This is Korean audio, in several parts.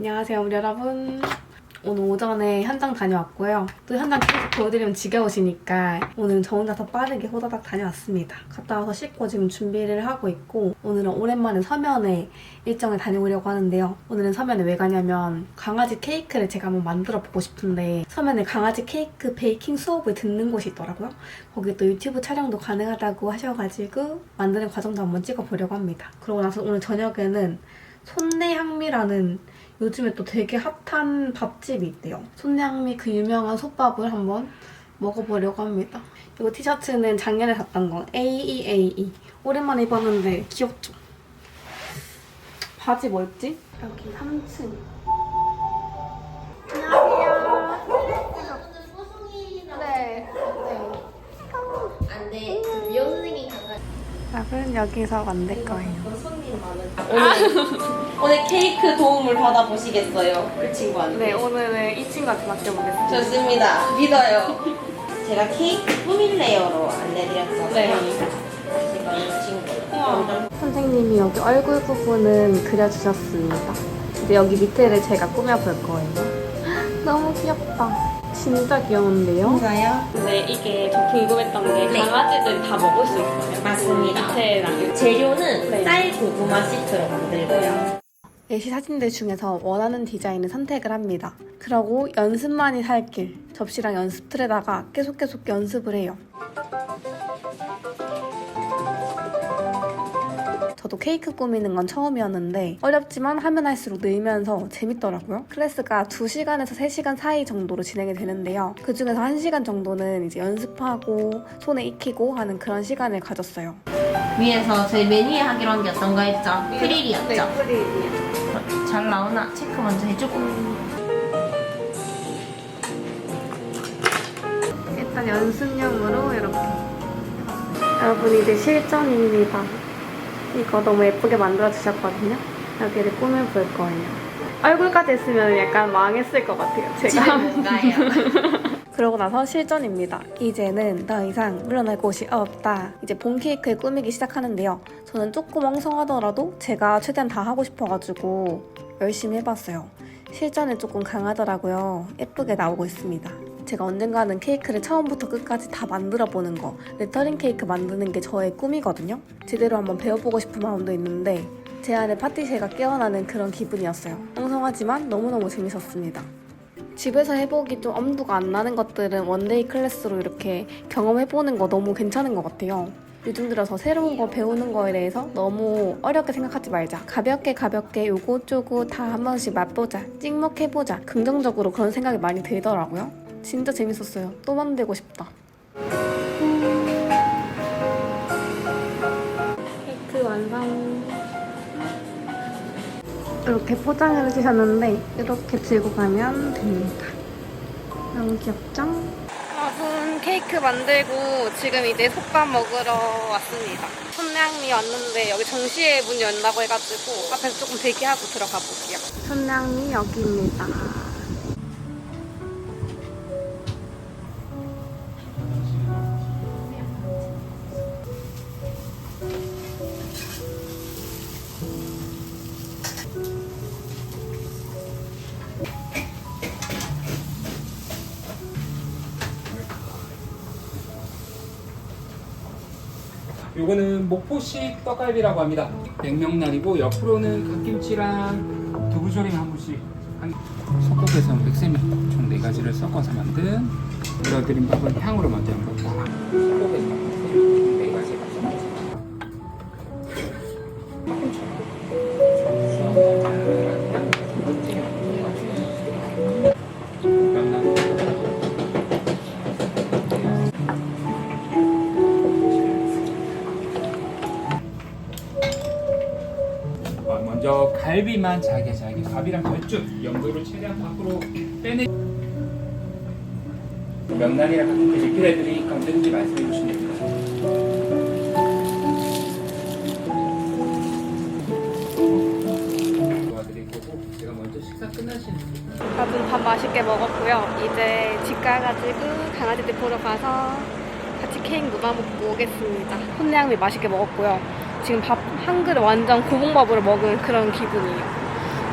안녕하세요, 우리 여러분. 오늘 오전에 현장 다녀왔고요. 또 현장 계속 보여드리면 지겨우시니까 오늘은 저 혼자서 빠르게 호다닥 다녀왔습니다. 갔다 와서 씻고 지금 준비를 하고 있고 오늘은 오랜만에 서면에 일정을 다녀오려고 하는데요. 오늘은 서면에 왜 가냐면 강아지 케이크를 제가 한번 만들어 보고 싶은데 서면에 강아지 케이크 베이킹 수업을 듣는 곳이 있더라고요. 거기 또 유튜브 촬영도 가능하다고 하셔가지고 만드는 과정도 한번 찍어보려고 합니다. 그러고 나서 오늘 저녁에는 손내 향미라는 요즘에 또 되게 핫한 밥집이 있대요. 손내향미 그 유명한 솥밥을 한번 먹어보려고 합니다. 이거 티셔츠는 작년에 샀던 거 AEAE 오랜만에 입었는데 귀엽죠? 바지 뭐 입지? 여기 3층 안녕하세요 네, 네. 안 돼. 그 미연 선생님 강아지. 밥은 여기서 만들 거예요. 손님 많은. 오늘 케이크 도움을 받아보시겠어요? 그 친구한테. 네, 오늘은 이 친구한테 맡겨보겠습니다. 좋습니다. 믿어요. 제가 케이크 꾸밀 레이어로 안내드렸잖아요. 네. 제가 이 친구. 선생님이 여기 얼굴 부분은 그려주셨습니다. 이제 여기 밑에를 제가 꾸며볼 거예요. 너무 귀엽다. 진짜 귀여운데요? 뭔가요? 근데 이게 저 궁금했던 게 네. 강아지들이 다 먹을 수 있어요. 맞습니다. 밑에랑 이렇게. 재료는 네. 쌀 고구마 시트로 만들고요. 예시 사진들 중에서 원하는 디자인을 선택을 합니다. 그러고 연습만이 살 길 접시랑 연습 틀에다가 계속 계속 연습을 해요. 저도 케이크 꾸미는 건 처음이었는데 어렵지만 하면 할수록 늘면서 재밌더라고요. 클래스가 2시간에서 3시간 사이 정도로 진행이 되는데요. 그 중에서 1시간 정도는 이제 연습하고 손에 익히고 하는 그런 시간을 가졌어요. 위에서 저희 메뉴에 하기로 한 게 어떤 거 했죠? 프릴이었죠? 네, 프릴이요. 잘 나오나? 체크 먼저 해주고. 일단 연습용으로 이렇게. 여러분 이제 실전입니다. 이거 너무 예쁘게 만들어 주셨거든요. 여기를 꾸며볼 거예요. 얼굴까지 했으면 약간 망했을 것 같아요 제가? 그러고 나서 실전입니다. 이제는 더 이상 물러날 곳이 없다. 이제 본 케이크를 꾸미기 시작하는데요. 저는 조금 엉성하더라도 제가 최대한 다 하고 싶어가지고 열심히 해봤어요. 실전은 조금 강하더라고요. 예쁘게 나오고 있습니다. 제가 언젠가는 케이크를 처음부터 끝까지 다 만들어 보는 거 레터링 케이크 만드는 게 저의 꿈이거든요. 제대로 한번 배워보고 싶은 마음도 있는데 제 안에 파티쉐가 깨어나는 그런 기분이었어요. 엉성하지만 너무너무 재밌었습니다 집에서 해보기 좀 엄두가 안 나는 것들은 원데이 클래스로 이렇게 경험해보는 거 너무 괜찮은 것 같아요. 요즘 들어서 새로운 거 배우는 거에 대해서 너무 어렵게 생각하지 말자. 가볍게 가볍게 요거저거 다 한 번씩 맛보자. 찍먹해보자. 긍정적으로 그런 생각이 많이 들더라고요. 진짜 재밌었어요. 또 만들고 싶다. 이렇게 포장을 해주셨는데 이렇게 들고 가면 됩니다. 너무 귀엽죠? 여러분 케이크 만들고 지금 이제 솥밥 먹으러 왔습니다. 손량미 왔는데 여기 정시에 문 연다고 해가지고 앞에서 조금 대기하고 들어가 볼게요. 손량미 여기입니다. 요거는 목포식 떡갈비라고 합니다. 백명날이고 옆으로는 갓김치랑 두부조림 한 분씩. 한 석곡에서 백세미 총네 가지를 섞어서 만든 불러드린 밥은 향으로 백세미 총네 가지를 섞어서 갈비만 잘게 잘게 밥이랑 별쭉 염도를 최대한 밖으로 빼내 명란이랑 같은 게 리필 해드리니까 언제든지 말씀해 주시면 됩니다 도와드릴 거고 제가 먼저 식사 끝나시는 여러분 밥 맛있게 먹었고요. 이제 집 가가지고 강아지들 보러 가서 같이 케이크 누가 먹고 오겠습니다. 혼내양미 맛있게 먹었고요. 지금 밥 한 그릇 완전 고봉밥으로 먹은 그런 기분이에요.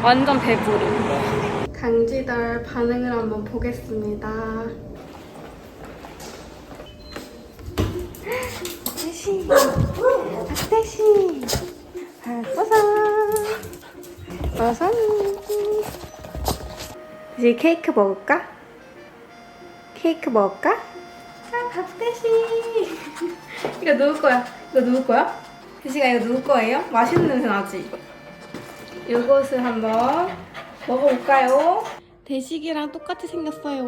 완전 배부름. 강지덜 반응을 한번 보겠습니다. 박대시, 박대시, 발버섯, 버섯. 이제 케이크 먹을까? 케이크 먹을까? 아, 박대시. 이거 누구 거야? 이거 누구 거야? 대시가 이거 누구 거예요? 맛있는 냄새 나지? 이것을 한번 먹어볼까요? 대식이랑 똑같이 생겼어요.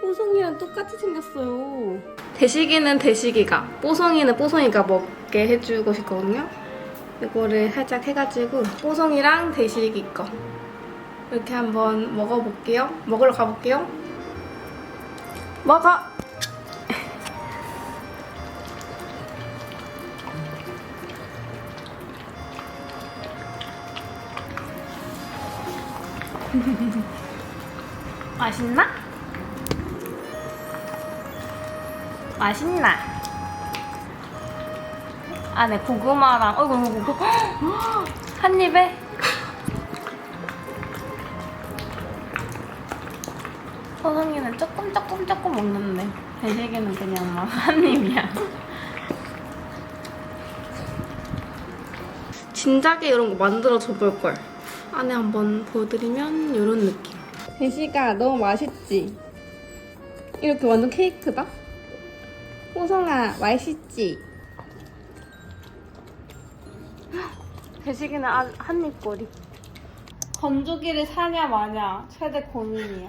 뽀송이랑 똑같이 생겼어요. 대식이는 대식이가, 뽀송이는 뽀송이가 먹게 해주고 싶거든요. 이거를 살짝 해가지고 뽀송이랑 대식이 거 이렇게 한번 먹어볼게요. 먹으러 가볼게요. 먹어! 맛있나? 맛있나? 안에 고구마랑 어이구 어이구 한 입에? 소성이는 조금 조금 조금 먹는데. 대식이는 그냥 막 한 입이야. 진작에 이런 거 만들어 줘볼 걸 안에 한번 보여드리면 이런 느낌 대시가 너무 맛있지? 이렇게 완전 케이크다? 호성아 맛있지? 대식이는 한입 꼬리 건조기를 사냐 마냐 최대 고민이야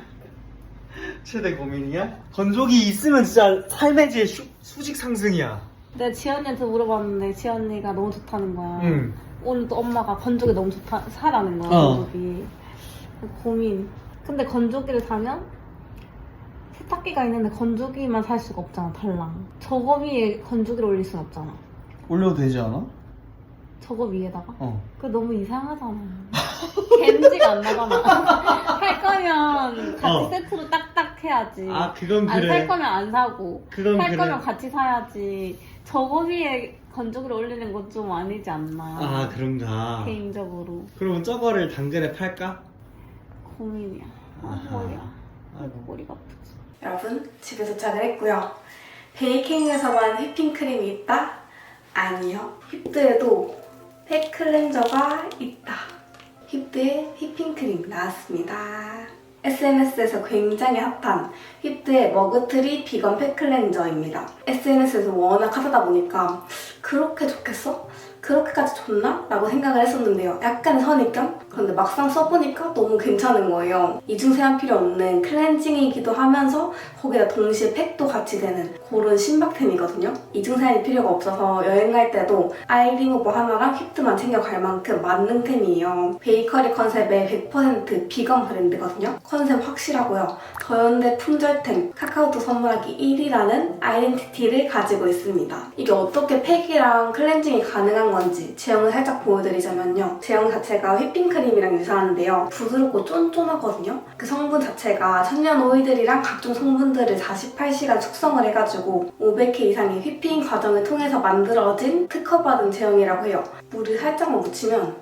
최대 고민이야? 건조기 있으면 진짜 삶의 질 수, 수직 상승이야. 내가 지연이한테 물어봤는데 지연이가 너무 좋다는 거야 응. 오늘 또 엄마가 건조기 너무 좋다 사라는 거야 어. 건조기 고민 근데 건조기를 사면 세탁기가 있는데 건조기만 살 수가 없잖아 달랑 저거 위에 건조기를 올릴 순 없잖아 올려도 되지 않아? 저거 위에다가 어. 그거 너무 이상하잖아 겐지가 안 나잖아 할 거면 같이 어. 세트로 딱딱 해야지 아, 그건 안 그래. 살 거면 안 사고 그건 살 그래. 거면 같이 사야지 저거 위에 건조기를 올리는 건 좀 아니지 않나 아, 그런가. 개인적으로 그러면 저거를 당근에 팔까? 고민이야. 아, 아하. 머리야. 아이고. 머리가 아프지. 여러분, 집에 도착을 했고요. 베이킹에서만 휘핑 크림이 있다? 아니요. 힙드에도 팩 클렌저가 있다. 힙드의 휘핑 크림 나왔습니다. SNS에서 굉장히 핫한 힙드의 머그트리 비건 팩 클렌저입니다. SNS에서 워낙 핫하다 보니까 그렇게 좋겠어? 그렇게까지 좋나? 라고 생각을 했었는데요. 약간 선입견? 그런데 막상 써보니까 너무 괜찮은 거예요. 이중세안 필요 없는 클렌징이기도 하면서 거기다 동시에 팩도 같이 되는 그런 신박템이거든요. 이중세안이 필요가 없어서 여행 갈 때도 아이 리무버 하나랑 힙드만 챙겨갈 만큼 맞는 템이에요. 베이커리 컨셉의 100% 비건 브랜드거든요. 컨셉 확실하고요. 더현대 품절템 카카오톡 선물하기 1위라는 아이덴티티를 가지고 있습니다. 이게 어떻게 팩이랑 클렌징이 가능한 건지 제형을 살짝 보여드리자면요. 제형 자체가 휘핑크림이랑 유사한데요. 부드럽고 쫀쫀하거든요. 그 성분 자체가 천연 오일들이랑 각종 성분들을 48시간 숙성을 해가지고 500회 이상의 휘핑 과정을 통해서 만들어진 특허받은 제형이라고 해요. 물을 살짝만 묻히면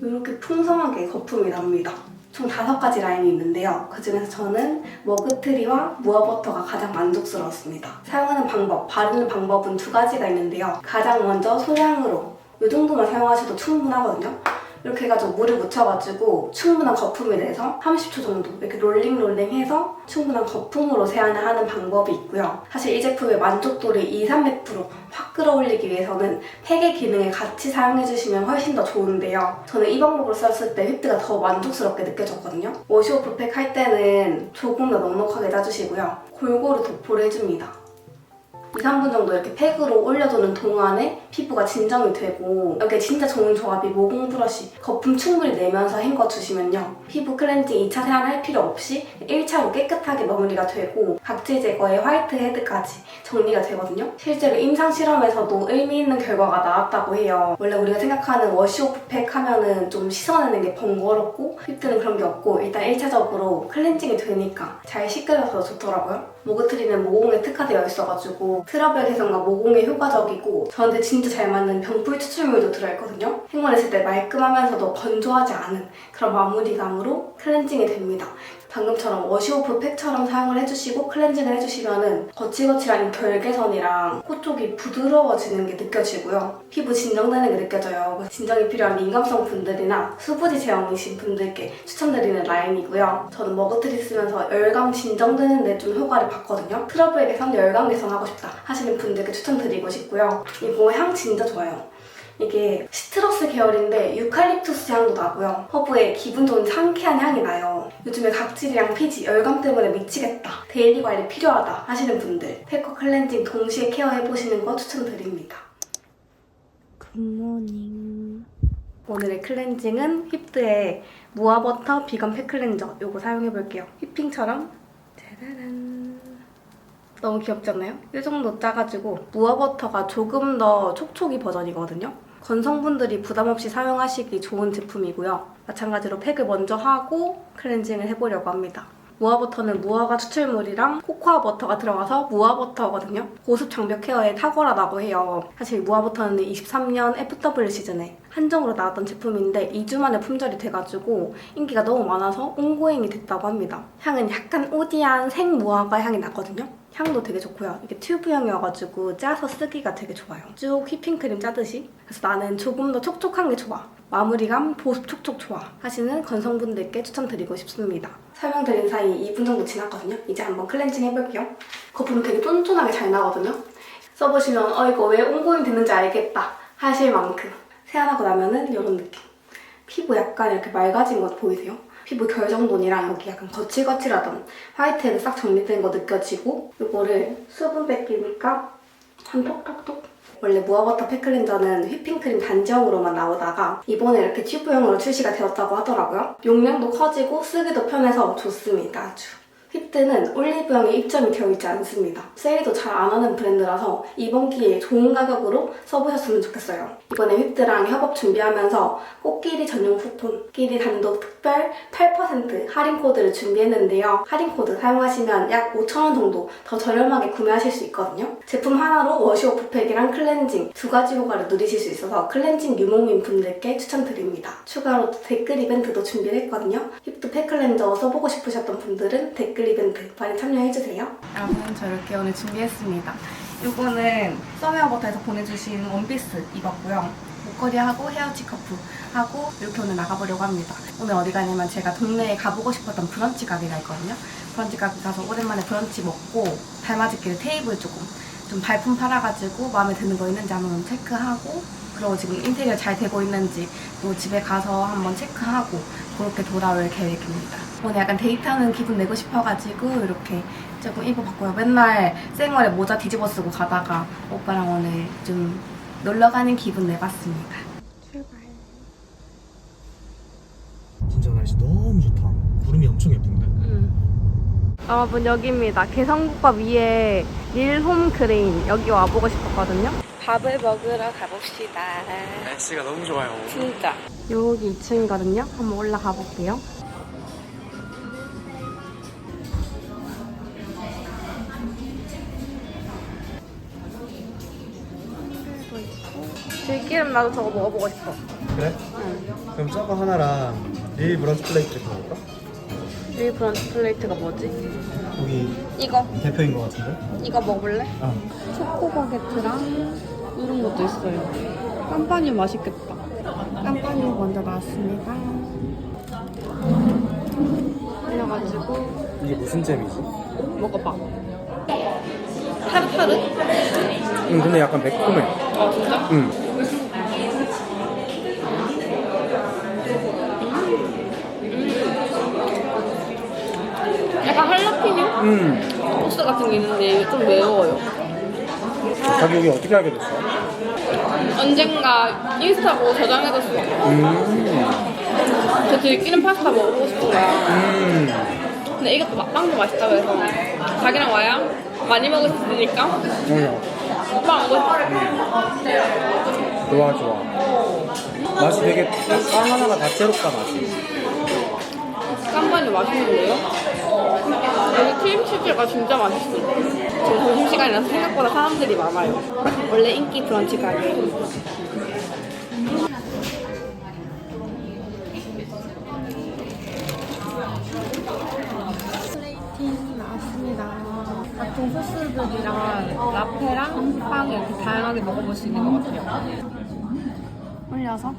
이렇게 풍성하게 거품이 납니다. 총 다섯 가지 라인이 있는데요. 그 중에서 저는 머그트리와 무어버터가 가장 만족스러웠습니다. 사용하는 방법, 바르는 방법은 두 가지가 있는데요. 가장 먼저 소량으로 이 정도만 사용하셔도 충분하거든요. 이렇게 해가지고 물을 묻혀가지고 충분한 거품이 내서 30초 정도 이렇게 롤링 롤링 해서 충분한 거품으로 세안을 하는 방법이 있고요. 사실 이 제품의 만족도를 2, 300%확 끌어올리기 위해서는 팩의 기능을 같이 사용해주시면 훨씬 더 좋은데요. 저는 이 방법으로 썼을 때 휘트가 더 만족스럽게 느껴졌거든요. 워시오프 팩 할 때는 조금 더 넉넉하게 짜주시고요. 골고루 도포를 해줍니다. 2, 3분 정도 이렇게 팩으로 올려두는 동안에 피부가 진정이 되고 이게 진짜 좋은 조합이 모공 브러쉬 거품 충분히 내면서 헹궈주시면요. 피부 클렌징 2차 세안할 필요 없이 1차로 깨끗하게 마무리가 되고 각질 제거에 화이트 헤드까지 정리가 되거든요. 실제로 임상 실험에서도 의미 있는 결과가 나왔다고 해요. 원래 우리가 생각하는 워시오프 팩 하면은 좀 씻어내는 게 번거롭고 휘트는 그런 게 없고 일단 1차적으로 클렌징이 되니까 잘 씻겨져서 좋더라고요 모그트리는 모공에 특화되어 있어가지고 트러블 개선과 모공에 효과적이고 저한테 진짜 잘 맞는 병풀 추출물도 들어있거든요. 행원했을 때 말끔하면서도 건조하지 않은 그런 마무리감으로 클렌징이 됩니다. 방금처럼 워시오프 팩처럼 사용을 해주시고 클렌징을 해주시면은 거칠거칠한 결 개선이랑 코 쪽이 부드러워지는 게 느껴지고요. 피부 진정되는 게 느껴져요. 진정이 필요한 민감성 분들이나 수부지 제형이신 분들께 추천드리는 라인이고요. 저는 머그트리 쓰면서 열감 진정되는데 좀 효과를 봤거든요. 트러블 개선, 열감 개선하고 싶다 하시는 분들께 추천드리고 싶고요. 이거 향 진짜 좋아요. 이게 시트러스 계열인데 유칼립투스 향도 나고요. 허브의 기분 좋은 상쾌한 향이 나요. 요즘에 각질이랑 피지, 열감 때문에 미치겠다. 데일리 관리 필요하다 하시는 분들 페커 클렌징 동시에 케어해보시는 거 추천드립니다. 굿모닝. 오늘의 클렌징은 힙드의 무화버터 비건 팩 클렌저 요거 사용해볼게요. 휘핑처럼 짜라란. 너무 귀엽지 않나요? 이 정도 짜가지고 무화버터가 조금 더 촉촉이 버전이거든요. 건성분들이 부담 없이 사용하시기 좋은 제품이고요. 마찬가지로 팩을 먼저 하고 클렌징을 해보려고 합니다. 무화버터는 무화과 추출물이랑 코코아 버터가 들어가서 무화버터거든요. 보습 장벽 케어에 탁월하다고 해요. 사실 무화버터는 23년 FW 시즌에 한정으로 나왔던 제품인데 2주 만에 품절이 돼가지고 인기가 너무 많아서 온고잉이 됐다고 합니다. 향은 약간 오디한 생무화과 향이 나거든요. 향도 되게 좋고요. 이게 튜브형이어가지고 짜서 쓰기가 되게 좋아요. 쭉 휘핑크림 짜듯이. 그래서 나는 조금 더 촉촉한 게 좋아. 마무리감, 보습 촉촉 좋아. 하시는 건성분들께 추천드리고 싶습니다. 설명드린 사이 2분 정도 지났거든요. 이제 한번 클렌징 해볼게요. 거품 되게 쫀쫀하게 잘 나거든요. 써보시면 어 이거 왜 온고잉 됐는지 알겠다 하실 만큼 세안하고 나면은 이런 느낌. 피부 약간 이렇게 맑아진 것 보이세요? 피부 결정돈이랑 여기 약간 거칠거칠하던 화이트헤드 싹 정리된 거 느껴지고 이거를 수분 뺏기니까 한 톡톡톡 원래 무화버터 팩클렌저는 휘핑크림 단지형으로만 나오다가 이번에 이렇게 튜브형으로 출시가 되었다고 하더라고요. 용량도 커지고 쓰기도 편해서 좋습니다. 아주. 힙드는 올리브영에 입점이 되어 있지 않습니다. 세일도 잘 안 하는 브랜드라서 이번 기회에 좋은 가격으로 써보셨으면 좋겠어요. 이번에 힙드랑 협업 준비하면서 꽃끼리 전용 쿠폰, 끼리 단독 특별 8% 할인 코드를 준비했는데요. 할인 코드 사용하시면 약 5,000원 정도 더 저렴하게 구매하실 수 있거든요. 제품 하나로 워시오프 팩이랑 클렌징 두 가지 효과를 누리실 수 있어서 클렌징 유목민 분들께 추천드립니다. 추가로 댓글 이벤트도 준비를 했거든요. 힙드 팩 클렌저 써보고 싶으셨던 분들은 댓글 이벤트 많이 참여해주세요. 여러분 저 이렇게 오늘 준비했습니다. 이거는 서메어버터에서 보내주신 원피스 입었고요. 목걸이하고 헤어 치 커프 하고 이렇게 오늘 나가보려고 합니다. 오늘 어디 가냐면 제가 동네에 가보고 싶었던 브런치 가게가 있거든요. 브런치 가게 가서 오랜만에 브런치 먹고 달맞이길 테이블 조금 좀 발품 팔아가지고 마음에 드는 거 있는지 한번 체크하고 그리고 지금 인테리어 잘 되고 있는지 또 집에 가서 한번 체크하고 그렇게 돌아올 계획입니다. 오늘 약간 데이트하는 기분 내고 싶어가지고 이렇게 조금 입어봤고요. 맨날 생얼에 모자 뒤집어 쓰고 가다가 오빠랑 오늘 좀 놀러 가는 기분 내봤습니다. 진짜 날씨 너무 좋다. 구름이 엄청 예쁜데? 여러분 여기입니다. 개성국밥 위에 릴홈 그레인 여기 와보고 싶었거든요. 밥을 먹으러 가봅시다. 날씨가 너무 좋아요. 진짜. 여기 2층이거든요. 한번 올라가 볼게요. 들기름 나도 저거 먹어보고 싶어. 그래? 그럼 저거 하나랑 릴 브런치 플레이트 먹을까? 릴 브런치 플레이트가 뭐지? 거기 이거. 대표인 것 같은데? 이거 먹을래? 어. 초코 바게트랑 이런 것도 있어요. 깜빠뉴 맛있겠다. 깜빠뉴 먼저 나왔습니다. 그래가지고 이게 무슨 잼이지? 먹어봐. 타르타르? 응, 근데 약간 매콤해. 아 진짜? 응. 약간 응. 소스 같은 게 있는데 이게 좀 매워요. 가격이 어떻게 알게 됐어? 언젠가 인스타 보고 저장해뒀어. 음. 저 들기름 파스타 먹어보고 싶은 거야. 음. 근데 이것도 막빵도 맛있다고 해서 자기랑 와야 많이 먹을 수 있으니까 응. 오빠랑 오고 싶어. 좋아, 좋아. 맛이 되게 빵 하나가 다채롭다, 맛이. 근데 맛있는데요? 여기 크림치즈가 진짜 맛있어요. 지금 점심시간이라서 생각보다 사람들이 많아요. 원래 인기 브런치 가게. 플레이팅 나왔습니다. 각종 소스들이랑 라페랑 빵 이렇게 다양하게 먹어볼 수 있는 것 같아요. 올려서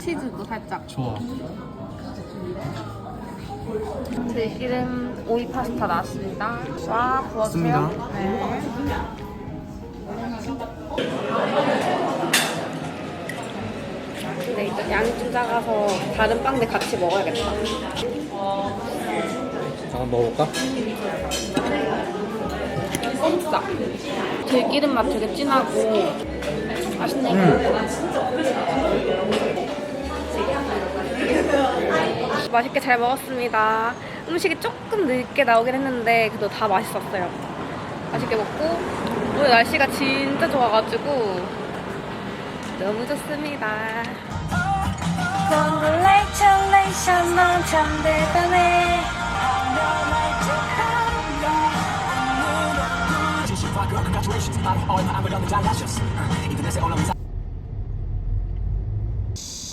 치즈도 살짝 좋아. 들기름 오이 파스타 나왔습니다. 와 부어주세요. 좋습니다. 네. 네, 일단 양이 좀 작아서 다른 빵들 같이 먹어야겠다. 잠깐 먹어볼까? 진짜 들기름 맛 되게 진하고 맛있네. 맛있게 잘 먹었습니다. 음식이 조금 늦게 나오긴 했는데 그래도 다 맛있었어요. 맛있게 먹고 오늘 날씨가 진짜 좋아가지고 너무 좋습니다. Congratulations 엄청 대단해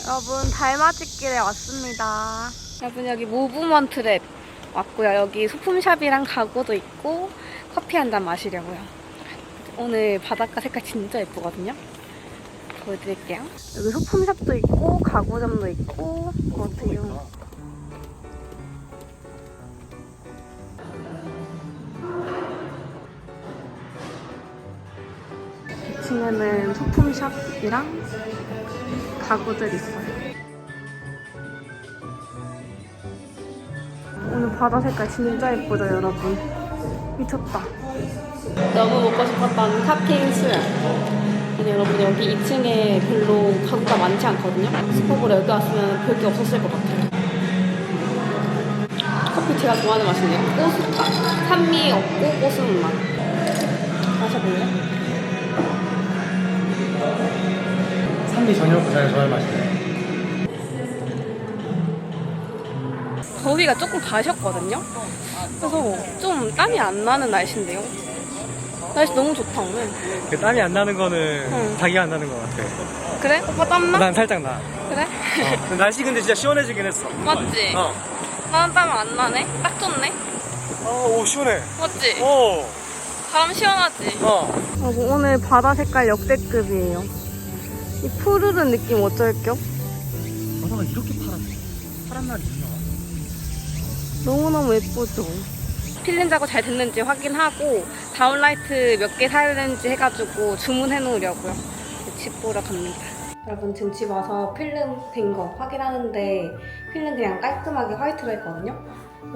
여러분 달맞이길에 왔습니다. 여러분 여기 무브먼트 랩 왔고요. 여기 소품샵이랑 가구도 있고 커피 한 잔 마시려고요. 오늘 바닷가 색깔 진짜 예쁘거든요. 보여드릴게요. 여기 소품샵도 있고 가구점도 있고 어때요? 지금은 소품샵이랑 가구들 있어요. 오늘 바다 색깔 진짜 예쁘죠, 여러분? 미쳤다. 너무 먹고 싶었던 수연. 근데 여러분 여기 2층에 별로 가구가 많지 않거든요. 스포보로 여기 왔으면 별 게 없었을 것 같아요. 커피 제가 좋아하는 맛이네요. 고수타. 산미 없고 고소한 맛. 마셔볼래? 산미 전혀 부산에 좋아할 맛이네. 더위가 조금 가셨거든요. 그래서 좀 땀이 안 나는 날씨인데요. 날씨 너무 좋다 오늘. 그 땀이 안 나는 거는 응. 자기가 안 나는 것 같아. 그래? 오빠 땀 나? 난 살짝 나. 그래? 어. 날씨 근데 진짜 시원해지긴 했어. 맞지? 어. 나는 땀 안 나네? 딱 좋네? 어, 오 시원해. 맞지? 오. 바람 시원하지? 어. 오늘 바다 색깔 역대급이에요. 이 푸르른 느낌 어쩔 겨? 바다가 이렇게 파란 파란 날이? 너무너무 예쁘죠? 필름 작업 잘 됐는지 확인하고 다운라이트 몇 개 사야 되는지 해가지고 주문해 놓으려고요. 집 보러 갑니다. 여러분 지금 집 와서 필름 된 거 확인하는데 필름 그냥 깔끔하게 화이트로 했거든요.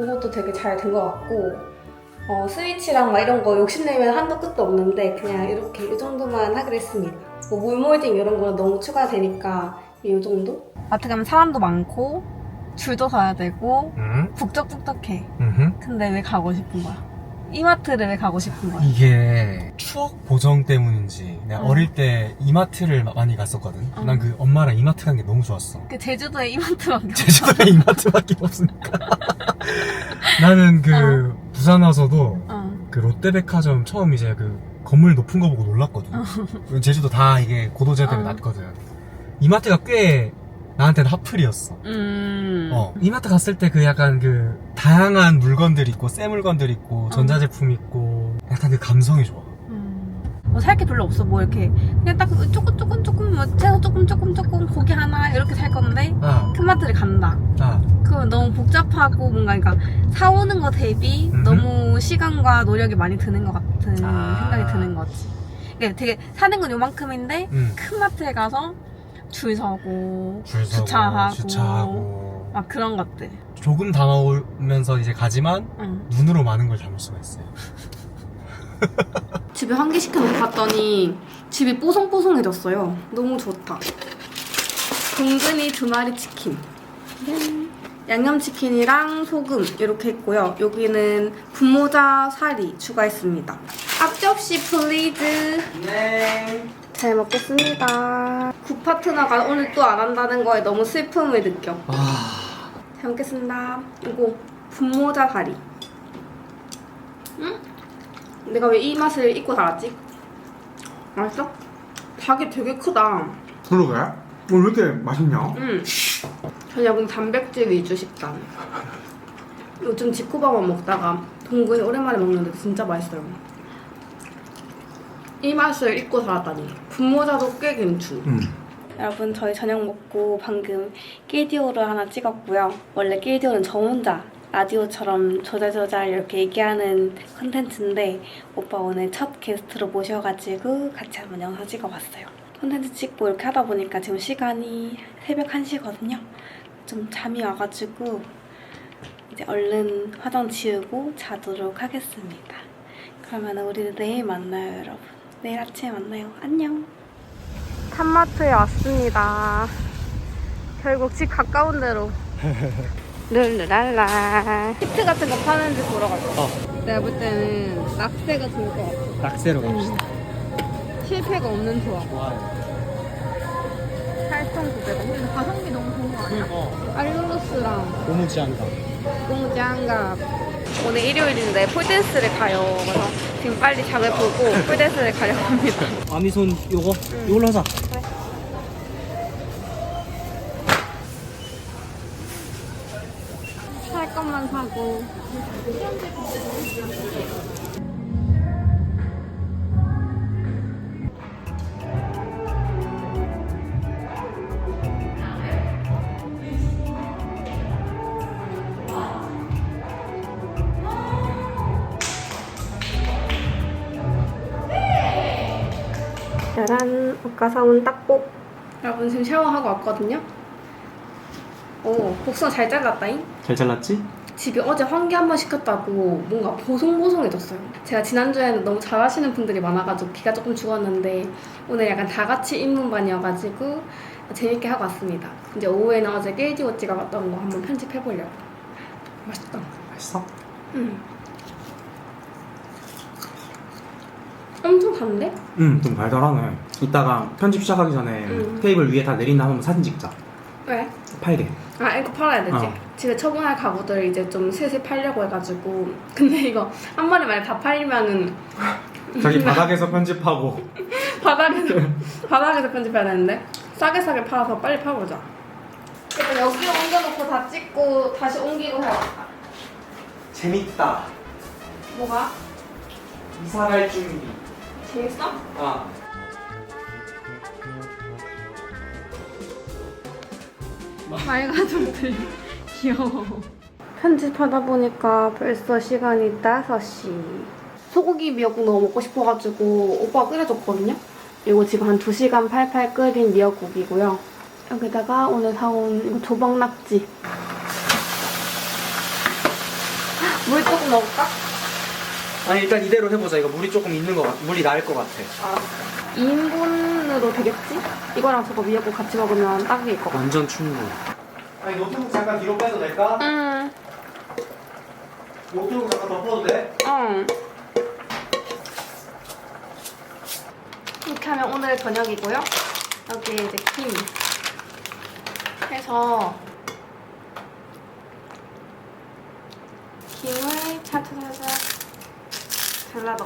이것도 되게 잘 된 것 같고 어, 스위치랑 막 이런 거 욕심내면 한도 끝도 없는데 그냥 이렇게 이 정도만 하기로 했습니다. 뭐 물몰딩 이런 거는 너무 추가되니까 이 정도? 마트 가면 사람도 많고 줄도 서야 되고 응? 북적북적해. 응. 근데 왜 가고 싶은 거야? 이마트를 왜 가고 싶은 거야? 이게 추억 보정 때문인지 내가 응. 어릴 때 이마트를 마- 많이 갔었거든. 응. 난그 엄마랑 이마트 간 게 너무 좋았어. 그 제주도에 이마트밖에 없어. 제주도에 이마트밖에 없으니까. 나는 그 어. 부산 와서도 어. 그 롯데백화점 처음 이제 그 건물 높은 거 보고 놀랐거든. 제주도 다 이게 고도제 때문에 어. 낮거든. 이마트가 꽤 나한테는 핫플이었어. 음. 어, 이마트 갔을 때 그 약간 그 다양한 물건들 있고 새 물건들 있고 전자제품 있고 약간 그 감성이 좋아. 음. 뭐살 게 별로 없어. 뭐 이렇게 그냥 딱 조금 조금 조금 뭐 채소 조금 조금 조금 고기 하나 이렇게 살 건데 아, 큰 마트를 간다. 아, 그럼 너무 복잡하고 뭔가 그러니까 사오는 거 대비 음흠. 너무 시간과 노력이 많이 드는 것 같은 아. 생각이 드는 거지. 그러니까 되게 사는 건 요만큼인데 음. 큰 마트에 가서 줄 서고 줄 서고, 주차하고. 주차하고. 막 그런 것들. 조금 담아오면서 이제 가지만 응. 눈으로 많은 걸 담을 수가 있어요. 집에 한 개 시켜놓고 봤더니 집이 뽀송뽀송해졌어요. 너무 좋다. 동근이 두 마리 치킨. 짠. 양념치킨이랑 소금 이렇게 했고요. 여기는 분모자 사리 추가했습니다. 앞접시 플리즈. 네. 잘 먹겠습니다. 구 파트너가 오늘 또 안 한다는 거에 너무 슬픔을 느껴. 아 잘 먹겠습니다. 이거 분모자 다리. 응? 내가 왜 이 맛을 잊고 살았지? 맛있어? 닭이 되게 크다. 그러게? 오늘 왜 이렇게 맛있냐? 응. 저녁은 단백질 위주 식단. 요즘 지코밥만 먹다가 동구이 오랜만에 먹는데 진짜 맛있어요. 이 맛을 잊고 살았다니. 분모자도 꽤 괜찮. 응 여러분 저희 저녁 먹고 방금 끼디오를 하나 찍었고요. 원래 끼디오는 저 혼자 라디오처럼 조잘조잘 이렇게 얘기하는 컨텐츠인데 오빠 오늘 첫 게스트로 모셔가지고 같이 한번 영상 찍어봤어요. 컨텐츠 찍고 이렇게 하다 보니까 지금 시간이 새벽 1시거든요. 좀 잠이 와가지고 이제 얼른 화장 지우고 자도록 하겠습니다. 그러면 우리 내일 만나요 여러분. 내일 아침에 만나요. 안녕. 탐마트에 왔습니다. 결국 집 가까운 데로. 룰루랄라. 히트 같은 거 파는 지 보러 갔어. 내가 볼 때는 낙세가 좋을 것 같아. 낙세로 갑시다 실패가 없는 조합. 좋아요 8,900원. 근데 가성비 너무 좋은 거 아니야? 그리고 알룰로스랑 고무지 한가 공장갑. 오늘 일요일인데 폴댄스를 가요. 그래서 지금 빨리 장을 보고 폴댄스를 가려고 합니다. 아미손 요거? 이걸로 하자 살 것만 사고. 짜란, 아까 사온 딱복. 여러분 지금 샤워하고 왔거든요. 오, 복숭아 잘 잘랐다잉? 잘 잘랐지? 집이 어제 환기 한 번 시켰다고 뭔가 보송보송해졌어요. 제가 지난주에는 너무 잘하시는 분들이 많아가지고 기가 조금 죽었는데 오늘 약간 다 같이 입문반이어가지고 재밌게 하고 왔습니다. 이제 오후에는 어제 깨지고 찍어봤던 거 한번 편집해보려고. 맛있다. 맛있어? 음. 엄청 단데? 응, 좀 달달하네. 이따가 편집 시작하기 전에 응. 테이블 위에 다 내린 다음 한번 사진 찍자. 왜? 팔게. 아 이거 팔아야 되지. 어. 집에 처분할 가구들 이제 좀 슬슬 팔려고 해가지고 근데 이거 한 번에 만약 다 팔리면은 저기 바닥에서 편집하고. 바닥에서 바닥에서 편집해야 되는데 싸게 싸게 팔아서 빨리 팔아보자. 일단 여기 옮겨놓고 다 찍고 다시 옮기고 해야겠다. 재밌다. 뭐가? 이사 갈 준비. 재밌어? 아. 말가족들 귀여워. 편집하다 보니까 벌써 시간이 5시. 소고기 미역국 너무 먹고 싶어가지고 오빠가 끓여줬거든요. 이거 지금 한 2시간 팔팔 끓인 미역국이고요. 여기다가 오늘 사온 이거 조박낙지. 물 조금 넣을까? 아니 일단 이대로 해보자. 이거 물이 조금 있는 것 같아. 물이 나을 것 같아. 알았어. 2인분으로 되겠지? 이거랑 저거 미역국 같이 먹으면 딱일 것 같아. 완전 충분. 아니 노트북 잠깐 뒤로 빼도 될까? 응, 노트북 잠깐 덮어도 돼? 응. 이렇게 하면 오늘 저녁이고요. 여기 이제 김 해서 김을 차차차차 잘라 넣고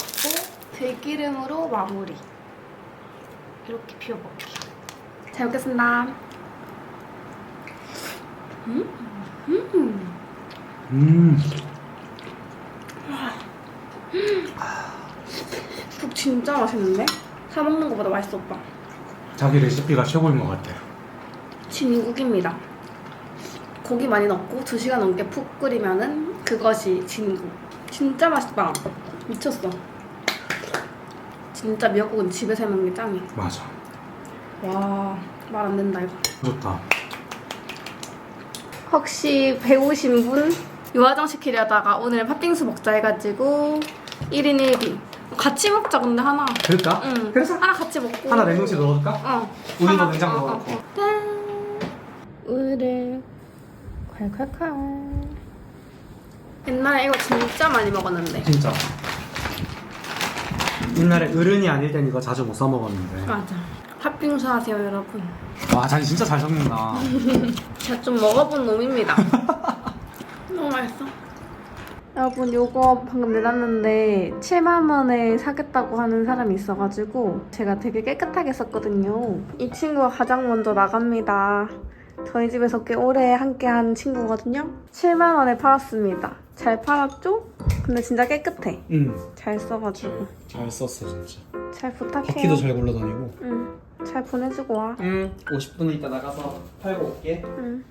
들기름으로 마무리. 이렇게 비워 먹기. 잘 먹겠습니다. 음, 음. 음. 국 진짜 맛있는데? 사 먹는 것보다 맛있어 오빠. 자기 레시피가 최고인 것 같아. 진국입니다. 고기 많이 넣고 2시간 넘게 푹 끓이면은 그것이 진국. 진짜 맛있다. 미쳤어. 진짜 미역국은 집에서 해 먹는 게 짱이야. 맞아. 와, 말 안 된다 이거. 좋다. 혹시 배우신 분? 유화정 시키려다가 오늘 팥빙수 먹자 해가지고 1인 1비. 같이 먹자 근데 하나. 그럴까? 응. 그래서 하나 같이 먹고. 하나 냉동실에 넣어둘까? 어. 우유도 하나, 냉장고 어, 어, 넣어놓고. 어. 짠. 우유를 콸콸콸. 옛날에 이거 진짜 많이 먹었는데. 진짜. 옛날에 어른이 아닐 땐 이거 자주 못 써먹었는데 맞아. 팥빙수 하세요, 여러분. 와 자기 진짜 잘 섞는다 제가 좀 먹어본 놈입니다. 너무 맛있어. 여러분 요거 방금 내놨는데 7만 원에 사겠다고 하는 사람이 있어가지고 제가 되게 깨끗하게 썼거든요. 이 친구가 가장 먼저 나갑니다. 저희 집에서 꽤 오래 함께한 친구거든요. 7만 원에 팔았습니다. 잘 팔았죠? 근데 진짜 깨끗해. 잘 써가지고 응잘 썼어 진짜 잘 부탁해요. 바퀴도 잘 굴러다니고 응. 잘 보내주고 와. 응 50분 있다 나가서 팔고 올게 응.